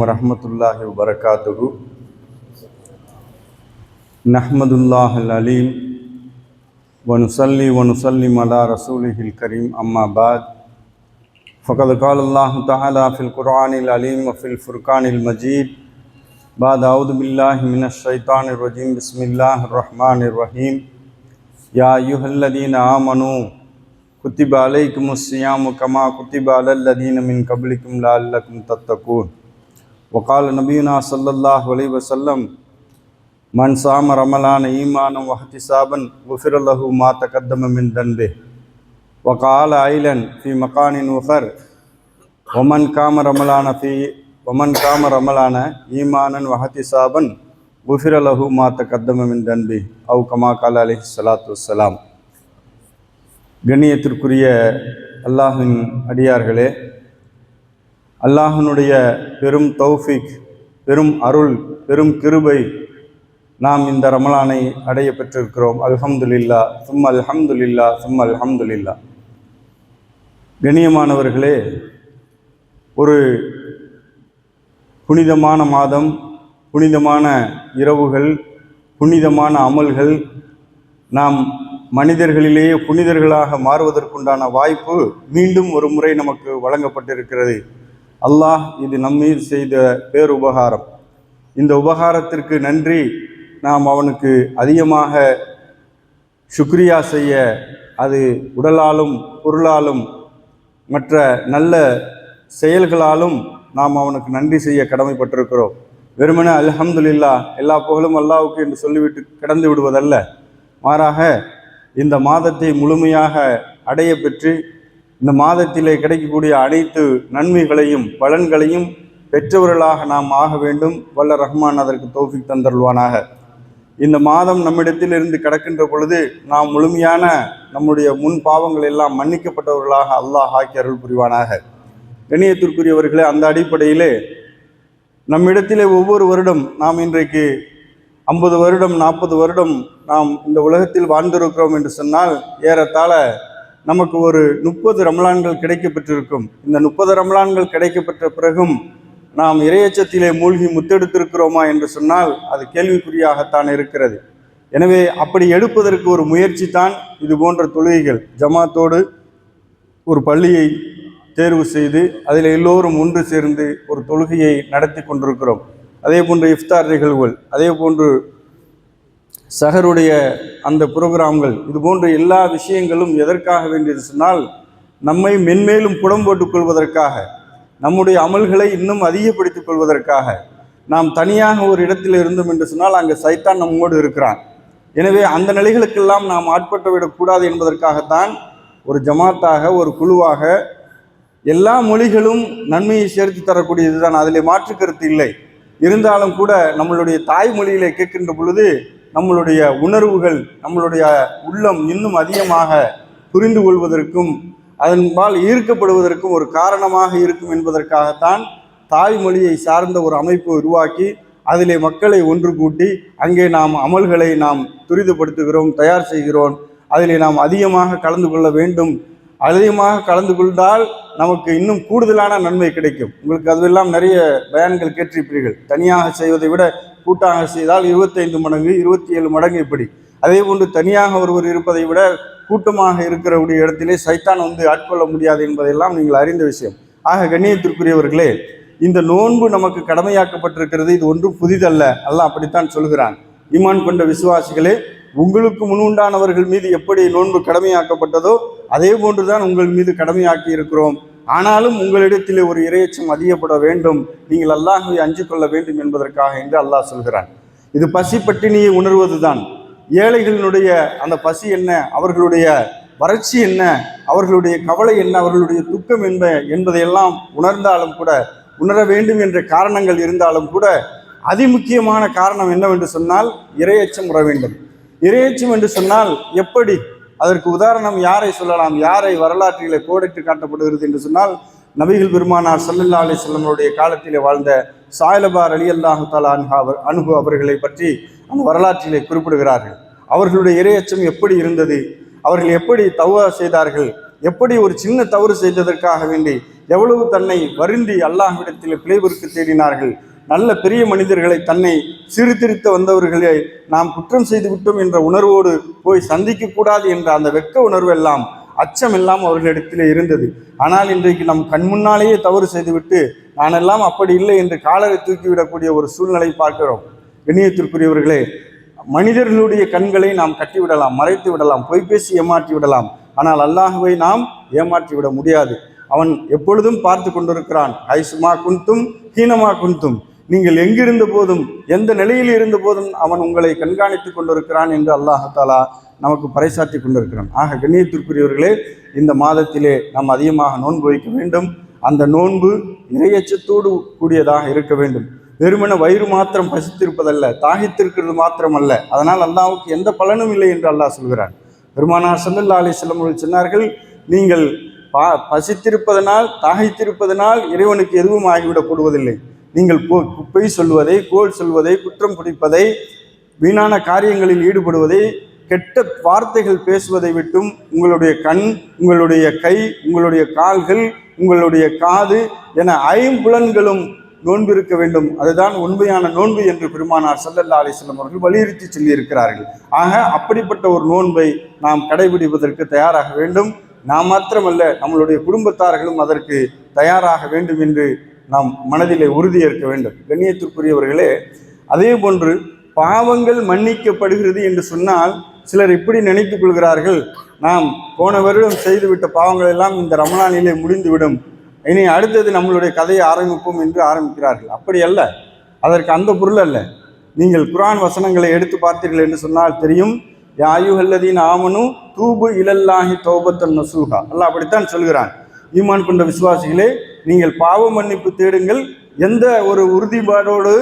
ورحمة الله وبركاته. نحمد الله العليم ونصلي ونسلم على رسوله الكريم. أما بعد فقد قال الله تعالى في القرآن العليم وفي الفرقان المجيد بعد أعوذ بالله من الشيطان الرجيم. بسم الله الرحمن الرحيم. يا أيها الذين آمنوا كتب عليكم الصيام كما كتب على الذين من قبلكم لعلكم تتقون. وقال نبينا صلى الله عليه وسلم من صام رمضان إيمانا واحتسابا غفر له ما تقدم من ذنبه. وقال أيضا في مكان آخر ومن قام رمضان في ومن قام رمضان إيمانا واحتسابا غفر له ما تقدم من ذنبه. أو كما قال عليه الصلاة والسلام. கண்ணியத்திற்குரிய அல்லாஹின் அடியார்களே அல்லாஹனுடைய பெரும் தௌஃபிக் பெரும் அருள் பெரும் கிருபை நாம் இந்த ரமலானை அடைய பெற்றிருக்கிறோம். அல்ஹம்துலில்லா சும் அல்ஹம்துலில்லா சும் அல்ஹம்துலில்லா. கண்ணியமானவர்களே ஒரு புனிதமான மாதம் புனிதமான இரவுகள் புனிதமான அமல்கள் நாம் மனிதர்களிலேயே புனிதர்களாக மாறுவதற்குண்டான வாய்ப்பு மீண்டும் ஒரு முறை நமக்கு வழங்கப்பட்டிருக்கிறது. அல்லாஹ் இது நம்மீது செய்த பேருபகாரம். இந்த உபகாரத்திற்கு நன்றி. நாம் அவனுக்கு அதிகமாக சுக்ரியா செய்ய அது உடலாலும் பொருளாலும் மற்ற நல்ல செயல்களாலும் நாம் அவனுக்கு நன்றி செய்ய கடமைப்பட்டிருக்கிறோம். வெறுமனே அல்ஹம்துலில்லா எல்லா புகழும் அல்லாவுக்கு என்று சொல்லிவிட்டு கடந்து விடுவதல்ல. மாறாக இந்த மாதத்தை முழுமையாக அடைய பெற்று இந்த மாதத்திலே கிடைக்கக்கூடிய அனைத்து நன்மைகளையும் பலன்களையும் பெற்றவர்களாக நாம் ஆக வேண்டும். வல்ல ரஹ்மான் அதற்கு தோஃபிக் தந்தருள்வானாக. இந்த மாதம் நம்மிடத்தில் இருந்து கிடக்கின்ற பொழுது நாம் முழுமையான நம்முடைய முன் பாவங்கள் எல்லாம் மன்னிக்கப்பட்டவர்களாக அல்லாஹ் ஆக்கி அருள் புரிவானாக. இணையத்திற்குரியவர்களே அந்த அடிப்படையிலே நம்மிடத்திலே ஒவ்வொரு வருடம் நாம் இன்றைக்கு ஐம்பது வருடம் நாற்பது வருடம் நாம் இந்த உலகத்தில் வாழ்ந்திருக்கிறோம் என்று சொன்னால் ஏறத்தாழ நமக்கு ஒரு முப்பது ரமலான்கள் கிடைக்கப்பெற்றிருக்கும். இந்த முப்பது ரமலான்கள் கிடைக்கப்பெற்ற பிறகும் நாம் இரையச்சத்திலே மூழ்கி முத்தெடுத்திருக்கிறோமா என்று சொன்னால் அது கேள்விக்குறியாகத்தான் இருக்கிறது. எனவே அப்படி எடுப்பதற்கு ஒரு முயற்சி தான் இது போன்ற தொழுகைகள். ஜமாத்தோடு ஒரு பள்ளியை தேர்வு செய்து அதில் எல்லோரும் ஒன்று சேர்ந்து ஒரு தொழுகையை நடத்தி கொண்டிருக்கிறோம். அதே போன்று இஃப்தார் நிகழ்வுகள் அதே போன்று சஹருடைய அந்த புரோகிராம்கள் இது போன்ற எல்லா விஷயங்களும் எதற்காக வேண்டியது சொன்னால் நம்மை மென்மேலும் புடம் போட்டுக் கொள்வதற்காக நம்முடைய அமல்களை இன்னும் அதிகப்படுத்திக் கொள்வதற்காக நாம் தனியாக ஒரு இடத்தில் இருந்தோம் என்று சொன்னால் அங்கே சைத்தான் நம்மோடு இருக்கிறான். எனவே அந்த நிலைகளுக்கெல்லாம் நாம் ஆட்பட்டு விடக்கூடாது என்பதற்காகத்தான் ஒரு ஜமாத்தாக ஒரு குழுவாக எல்லா மொழிகளும் நன்மையை சேர்த்து தரக்கூடியது தான் அதில் மாற்று கருத்து இல்லை. இருந்தாலும் கூட நம்மளுடைய தாய்மொழியிலே கேட்கின்ற பொழுது நம்மளுடைய உணர்வுகள் நம்மளுடைய உள்ளம் இன்னும் அதிகமாக புரிந்து கொள்வதற்கும் அதன்பால் ஈர்க்கப்படுவதற்கும் ஒரு காரணமாக இருக்கும் என்பதற்காகத்தான் தாய்மொழியை சார்ந்த ஒரு அமைப்பு உருவாக்கி அதிலே மக்களை ஒன்று கூட்டி அங்கே நாம் அமல்களை நாம் துரிதப்படுத்துகிறோம் தயார் செய்கிறோம். அதிலே நாம் அதிகமாக கலந்து கொள்ள வேண்டும். அதிகமாக கலந்து கொண்டால் நமக்கு இன்னும் கூடுதலான நன்மை கிடைக்கும். உங்களுக்கு அதுவெல்லாம் நிறைய பயான்கள் கேட்டிருப்பீர்கள். தனியாக செய்வதை விட கூட்டாக செய்தால் இருபத்தைந்து மடங்கு இருபத்தி ஏழு மடங்கு இப்படி. அதே போன்று தனியாக ஒருவர் இருப்பதை விட கூட்டமாக இருக்கிறவுடைய இடத்திலே சைத்தான் வந்து ஆட்கொள்ள முடியாது என்பதெல்லாம் நீங்கள் அறிந்த விஷயம். ஆக கண்ணியத்திற்குரியவர்களே இந்த நோன்பு நமக்கு கடமையாக்கப்பட்டிருக்கிறது. இது ஒன்றும் புதிதல்ல. அல்லாஹ் அப்படித்தான் சொல்கிறான். ஈமான் கொண்ட விசுவாசிகளே உங்களுக்கு முன்னுண்டானவர்கள் மீது எப்படி நோன்பு கடமையாக்கப்பட்டதோ அதே போன்றுதான் உங்கள் மீது கடமையாக்கி இருக்கிறோம். ஆனாலும் உங்களிடத்திலே ஒரு இரையச்சம் அதிகப்பட வேண்டும். நீங்கள் அல்லாஹை அஞ்சு கொள்ள வேண்டும் என்பதற்காக என்று அல்லாஹ் சொல்கிறான். இது பசி பட்டினியை உணர்வதுதான். ஏழைகளினுடைய அந்த பசி என்ன? அவர்களுடைய வறட்சி என்ன? அவர்களுடைய கவலை என்ன? அவர்களுடைய துக்கம் என்ன? என்பதையெல்லாம் உணர்ந்தாலும் கூட உணர வேண்டும் என்ற காரணங்கள் இருந்தாலும் கூட அதிமுக்கியமான காரணம் என்னவென்று சொன்னால் இரையச்சம் உற வேண்டும். இறையச்சம் என்று சொன்னால் எப்படி? அதற்கு உதாரணம் யாரை சொல்லலாம்? யாரை வரலாற்றிலே கோடிட்டு காட்டப்படுகிறது என்று சொன்னால் நபிகள் பெருமானார் சல்லல்லா அலி செல்லமுடைய காலத்திலே வாழ்ந்த சாயலபார் அலி அல்லாஹு தாலா அவர் அனுகு அவர்களை பற்றி அந்த வரலாற்றிலே குறிப்பிடுகிறார்கள். அவர்களுடைய இரையச்சம் எப்படி இருந்தது? அவர்கள் எப்படி தவறு செய்தார்கள்? எப்படி ஒரு சின்ன தவறு செய்ததற்காக வேண்டி எவ்வளவு தன்னை வருந்தி அல்லாஹ்விடத்தில் பிழைவிற்கு தேடினார்கள்? நல்ல பெரிய மனிதர்களை தன்னை சீர்திருத்த வந்தவர்களை நாம் குற்றம் செய்து விட்டோம் என்ற உணர்வோடு போய் சந்திக்க கூடாது என்ற அந்த வெக்க உணர்வு எல்லாம் அச்சம் எல்லாம் அவர்களிடத்தில் இருந்தது. ஆனால் இன்றைக்கு நம் கண் முன்னாலேயே தவறு செய்துவிட்டு நானெல்லாம் அப்படி இல்லை என்று காலரை தூக்கிவிடக்கூடிய ஒரு சூழ்நிலை பார்க்கிறோம். இணையத்திற்குரியவர்களே மனிதர்களுடைய கண்களை நாம் கட்டிவிடலாம் மறைத்து விடலாம் பொய் பேசி ஏமாற்றி விடலாம். ஆனால் அல்லாஹுவை நாம் ஏமாற்றி விட முடியாது. அவன் எப்பொழுதும் பார்த்து கொண்டிருக்கிறான். ஐசுமா குந்தும் ஹீனமா குந்தும் நீங்கள் எங்கிருந்த போதும் எந்த நிலையில் இருந்த போதும் அவன் உங்களை கண்காணித்துக் கொண்டிருக்கிறான் என்று அல்லாஹாலா நமக்கு பறைசாற்றி கொண்டிருக்கிறான். ஆக கண்ணியத்திற்குரியவர்களே இந்த மாதத்திலே நாம் அதிகமாக நோன்பு வைக்க வேண்டும். அந்த நோன்பு இறையச்சத்தோடு கூடியதாக இருக்க வேண்டும். வெறுமன வயிறு மாத்திரம் பசித்திருப்பதல்ல தாகித்திருக்கிறது மாத்திரம் அல்ல அதனால் அல்லாவுக்கு எந்த பலனும் இல்லை என்று அல்லாஹ் சொல்கிறான். பெருமானார் சல்லல்லா அலி அவர்கள் சொன்னார்கள் நீங்கள் பா பசித்திருப்பதனால் தாகித்திருப்பதனால் இறைவனுக்கு எதுவும் ஆகிவிடப்படுவதில்லை. நீங்கள் போ குப்பை சொல்வதை கோல் சொல்வதை குற்றம் பிடிப்பதை வீணான காரியங்களில் ஈடுபடுவதை கெட்ட வார்த்தைகள் பேசுவதை விட்டும் உங்களுடைய கண் உங்களுடைய கை உங்களுடைய கால்கள் உங்களுடைய காது என ஐம்புலன்களும் நோன்பு இருக்க வேண்டும். அதுதான் உண்மையான நோன்பு என்று பெருமானார் சல்லல்லா அலிஸ்லம் அவர்கள் வலியுறுத்தி சொல்லியிருக்கிறார்கள். ஆக அப்படிப்பட்ட ஒரு நோன்பை நாம் கடைபிடிப்பதற்கு தயாராக வேண்டும். நாம் மாத்திரமல்ல நம்மளுடைய குடும்பத்தார்களும் அதற்கு தயாராக வேண்டும் என்று நாம் மனதிலே உறுதியேற்க வேண்டும். கண்ணியத்திற்குரியவர்களே அதே போன்று பாவங்கள் மன்னிக்கப்படுகிறது என்று சொன்னால் சிலர் இப்படி நினைத்துக் கொள்கிறார்கள். நாம் போன வருடம் செய்துவிட்ட பாவங்கள் எல்லாம் இந்த ரமணானிலே முடிந்துவிடும். இனி அடுத்தது நம்மளுடைய கதையை ஆரம்பிப்போம் என்று ஆரம்பிக்கிறார்கள். அப்படி அல்ல. அதற்கு அந்த பொருள் அல்ல. நீங்கள் குரான் வசனங்களை எடுத்து பார்த்தீர்கள் என்று சொன்னால் தெரியும். யாயுஹல்லதீன் ஆமனு தூபு இலல்லாஹி தௌபத்தன் நசூகா அல்ல அப்படித்தான் சொல்கிறான். ஈமான் கொண்ட விசுவாசிகளே நீங்கள் பாவ மன்னிப்பு தேடுங்கள். எந்த ஒரு உறுதிப்பாடோடு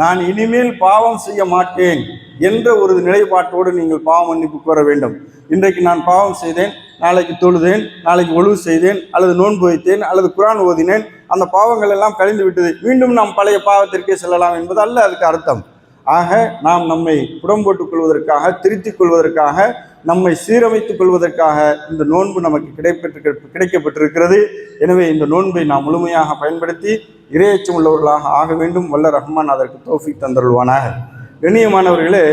நான் இனிமேல் பாவம் செய்ய மாட்டேன் என்ற ஒரு நிலைப்பாட்டோடு நீங்கள் பாவ மன்னிப்பு கோர வேண்டும். இன்றைக்கு நான் பாவம் செய்தேன் நாளைக்கு தொழுதேன் நாளைக்கு ஒழுவு செய்தேன் அல்லது நோன்பு வைத்தேன் அல்லது குரான் ஓதினேன் அந்த பாவங்கள் எல்லாம் கழிந்து விட்டது. மீண்டும் நாம் பழைய பாவத்திற்கே செல்லலாம் என்பது அல்ல அதுக்கு அர்த்தம். ஆக நாம் நம்மை புறம்போட்டுக் கொள்வதற்காக திருத்திக் கொள்வதற்காக நம்மை சீரமைத்துக் கொள்வதற்காக இந்த நோன்பு நமக்கு கிடைப்பெற்று கிடைக்கப்பட்டிருக்கிறது. எனவே இந்த நோன்பை நாம் முழுமையாக பயன்படுத்தி இரையச்சம் உள்ளவர்களாக ஆக வேண்டும். வல்ல ரஹ்மான் அதற்கு தோஃபிக் தந்தருள்வானாக. கண்ணியமானவர்களே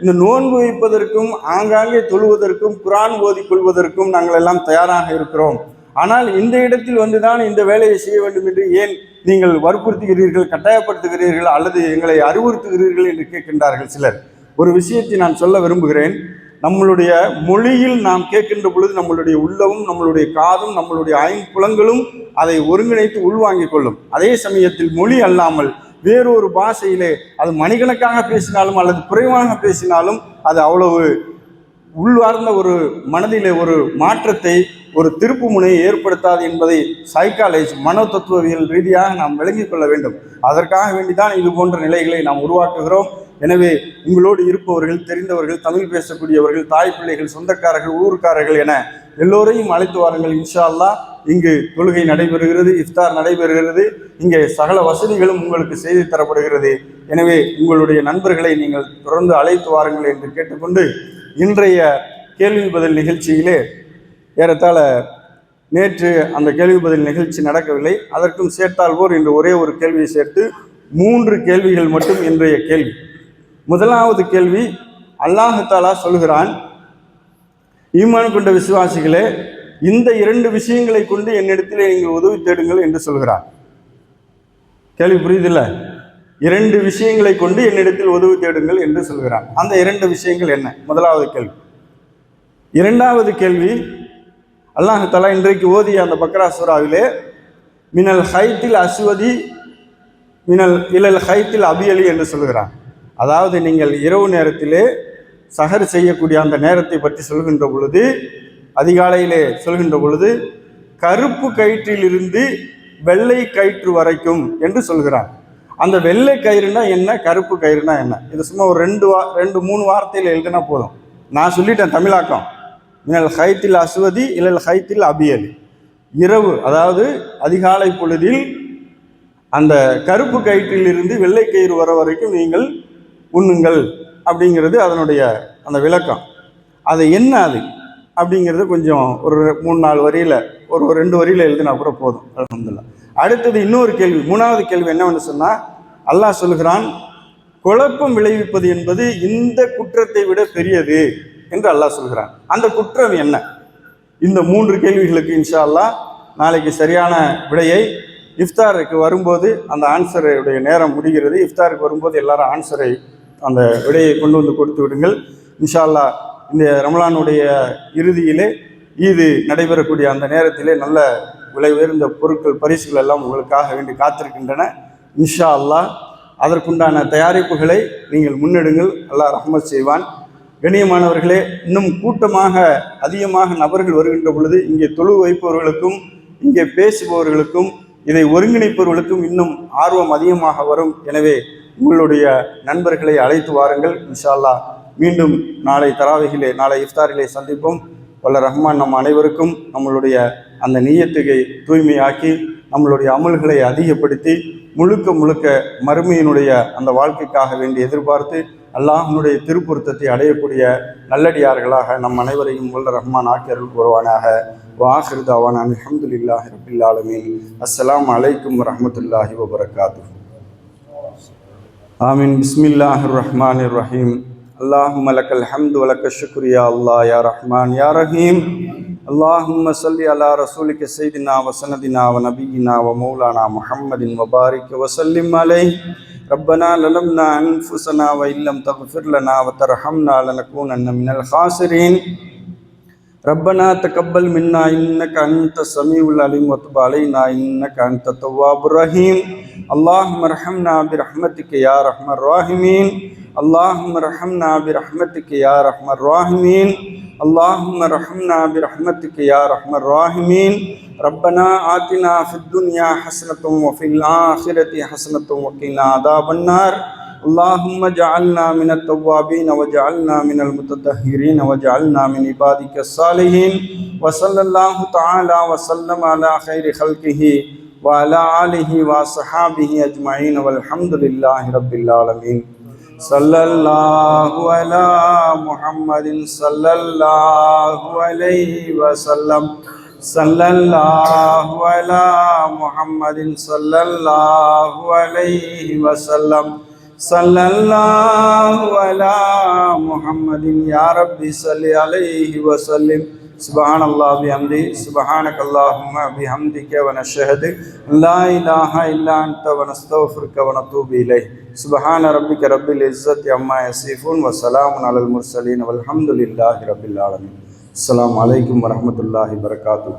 இந்த நோன்பு வைப்பதற்கும் ஆங்காங்கே தொழுவதற்கும் குரான் ஓதிக்கொள்வதற்கும் நாங்கள் எல்லாம் தயாராக இருக்கிறோம். ஆனால் இந்த இடத்தில் வந்துதான் இந்த வேலையை செய்ய வேண்டும் என்று ஏன் நீங்கள் வற்புறுத்துகிறீர்கள் கட்டாயப்படுத்துகிறீர்கள் அல்லது எங்களை அறிவுறுத்துகிறீர்கள் என்று கேட்கின்றார்கள் சிலர். ஒரு விஷயத்தை நான் சொல்ல விரும்புகிறேன். நம்மளுடைய மொழியில் நாம் கேட்கின்ற பொழுது நம்மளுடைய உள்ளமும் நம்மளுடைய காதும் நம்மளுடைய ஐம்புலங்களும் அதை ஒருங்கிணைத்து உள்வாங்கிக் கொள்ளும். அதே சமயத்தில் மொழி அல்லாமல் வேறொரு பாஷையிலே அது மணிக்கணக்காக பேசினாலும் அல்லது குறைவாக பேசினாலும் அது அவ்வளவு உள்வார்ந்த ஒரு மனதிலே ஒரு மாற்றத்தை ஒரு திருப்பு முனையை ஏற்படுத்தாது என்பதை சைக்காலஜி மனோ தத்துவவியல் ரீதியாக நாம் விளங்கிக் கொள்ள வேண்டும். அதற்காக வேண்டிதான் இது போன்ற நிலைகளை நாம் உருவாக்குகிறோம். எனவே உங்களோடு இருப்பவர்கள் தெரிந்தவர்கள் தமிழ் பேசக்கூடியவர்கள் தாய் பிள்ளைகள் சொந்தக்காரர்கள் ஊருக்காரர்கள் என எல்லோரையும் அழைத்து வாருங்கள். இன்ஷா அல்லா இங்கு தொழுகை நடைபெறுகிறது இஃப்தார் நடைபெறுகிறது. இங்கே சகல வசதிகளும் உங்களுக்கு செய்து தரப்படுகிறது. எனவே உங்களுடைய நண்பர்களை நீங்கள் தொடர்ந்து அழைத்து வாருங்கள் என்று கேட்டுக்கொண்டு இன்றைய கேள்வி பதில் நிகழ்ச்சியிலே ஏறத்தாழ நேற்று அந்த கேள்வி பதில் நிகழ்ச்சி நடக்கவில்லை. அதற்கும் சேர்த்தால் போர் இன்று ஒரே ஒரு கேள்வியை சேர்த்து மூன்று கேள்விகள் மட்டும் இன்றைய கேள்வி. முதலாவது கேள்வி அல்லாஹாலா சொல்கிறான் ஈமான் கொண்ட விசுவாசிகளே இந்த இரண்டு விஷயங்களை கொண்டு என்னிடத்தில் நீங்கள் உதவி தேடுங்கள் என்று சொல்கிறார். கேள்வி புரியுதில்ல? இரண்டு விஷயங்களை கொண்டு என்னிடத்தில் உதவி தேடுங்கள் என்று சொல்கிறான் அந்த இரண்டு விஷயங்கள் என்ன? முதலாவது கேள்வி. இரண்டாவது கேள்வி அல்லாஹத்தாலா இன்றைக்கு ஓதிய அந்த பக்ராசுராவிலே மினல் ஹைத்தில் அஸ்வதி மினல் இலல் ஹைத்தில் அபியலி என்று சொல்கிறான் அதாவது நீங்கள் இரவு நேரத்திலே சகர் செய்யக்கூடிய அந்த நேரத்தை பற்றி சொல்கின்ற பொழுது அதிகாலையிலே சொல்கின்ற பொழுது கருப்பு கயிற்றிலிருந்து வெள்ளை கயிற்று வரைக்கும் என்று சொல்கிறார். அந்த வெள்ளை கயிறுனா என்ன கருப்பு கயிறுனா என்ன? இது சும்மா ஒரு ரெண்டு வா ரெண்டு மூணு வார்த்தையில் எழுதினா போதும். நான் சொல்லிட்டேன் தமிழாக்கம். மினல் ஹைத்தில் அஸ்வதி இல்லல் ஹைத்தில் அபியலி. இரவு அதாவது அதிகாலை பொழுதில் அந்த கருப்பு கயிற்றிலிருந்து வெள்ளை கயிறு வர வரைக்கும் நீங்கள் உண்ணுங்கள் அப்படிங்கிறது அதனுடைய அந்த விளக்கம். அது என்ன அது? அப்படிங்கிறது கொஞ்சம் ஒரு மூணு நாலு வரியில் ஒரு ஒரு ரெண்டு வரியில் எழுதினா கூட போதும். அலமதுல்லா அடுத்தது இன்னொரு கேள்வி மூணாவது கேள்வி என்னவென்று சொன்னால் அல்லாஹ் சொல்கிறான் குழப்பம் விளைவிப்பது என்பது இந்த குற்றத்தை விட பெரியது என்று அல்லாஹ் சொல்கிறான் அந்த குற்றம் என்ன? இந்த மூன்று கேள்விகளுக்கு இன்ஷா அல்லா நாளைக்கு சரியான விடையை இஃப்தாருக்கு வரும்போது அந்த ஆன்சருடைய நேரம் முடிகிறது. இஃப்தாருக்கு வரும்போது எல்லாரும் ஆன்சரை அந்த விடையை கொண்டு வந்து கொடுத்து விடுங்கள். இன்ஷால்லா அல்லாஹ் இந்த ரமலானுடைய இறுதியிலே ஈது நடைபெறக்கூடிய அந்த நேரத்திலே நல்ல விலை உயர்ந்த பொருட்கள் பரிசுகள் எல்லாம் உங்களுக்காக வேண்டி காத்திருக்கின்றன. இன்ஷா அல்லாஹ் அதற்குண்டான தயாரிப்புகளை நீங்கள் முன்னெடுங்கள். அல்லாஹ் ரஹ்மத் செய்வான். கணியமானவர்களே இன்னும் கூட்டமாக அதிகமாக நபர்கள் வருகின்ற பொழுது இங்கே தொழு வைப்பவர்களுக்கும் இங்கே பேசுபவர்களுக்கும் இதை ஒருங்கிணைப்பவர்களுக்கும் இன்னும் ஆர்வம் அதிகமாக வரும். எனவே உங்களுடைய நண்பர்களை அழைத்து வாருங்கள். இன்ஷால்லா மீண்டும் நாளை தராவிகிலே நாளை இஃப்தாரிலே சந்திப்போம். வல்ல ரஹ்மான் நம் அனைவருக்கும் நம்மளுடைய அந்த நீயத்துகை தூய்மையாக்கி நம்மளுடைய அமல்களை அதிகப்படுத்தி முழுக்க முழுக்க மறுமையினுடைய அந்த வாழ்க்கைக்காக வேண்டி எதிர்பார்த்து அல்லாஹனுடைய திருப்பொருத்தத்தை அடையக்கூடிய நல்லடியார்களாக நம் அனைவரையும் வல்ல ரஹ்மான் ஆக்கியர்கள் கூறுவானாக வாஹிர் தாவான் அல்ஹம்துலில்லாஹி ரபில் ஆலமீன். அலைக்கும் வரமத்துல்லாஹி வபரகாத்து آمين. بسم الله الرحمن الرحيم. اللهم لك الحمد ولك الشكر يا الله يا رحمن يا رحيم. اللهم صل على رسولك سيدنا وسندنا ونبينا ومولانا محمد وبارك وسلم عليه. ربنا للمنا أنفسنا وإن لم تغفر لنا وترحمنا لنكونن من الخاسرين. ربنا تقبل منا إنك أنت السميع العليم وتب علينا إنك أنت التواب الرحيم. اللهم ارحمنا برحمتك يا ارحم الراحمين. اللهم ارحمنا برحمتك يا ارحم الراحمين. اللهم ارحمنا برحمتك يا ارحم الراحمين. ربنا آتنا في الدنيا حسنة وفي الآخرة حسنة وقنا عذاب النار. اللهم اجعلنا من التوابين وجعلنا من المتطهرين وجعلنا من عبادك الصالحين وصلى الله تعالى وسلم على خير خلقه وعلى آله وصحابه أجمعين والحمد لله رب العالمين. صلى الله على محمد صلى الله عليه وسلم. صلى الله على محمد صلى الله عليه وسلم. صلى الله على محمد يا ربي صل عليه وسلم سبحان الله بحمده سبحانك اللهم بحمدك ونشهد لا إله إلا أنت ونستغفرك ونتوب إليه سبحان ربك رب العزة عما يصفون وسلام على المرسلين والحمد لله رب العالمين السلام عليكم ورحمة الله وبركاته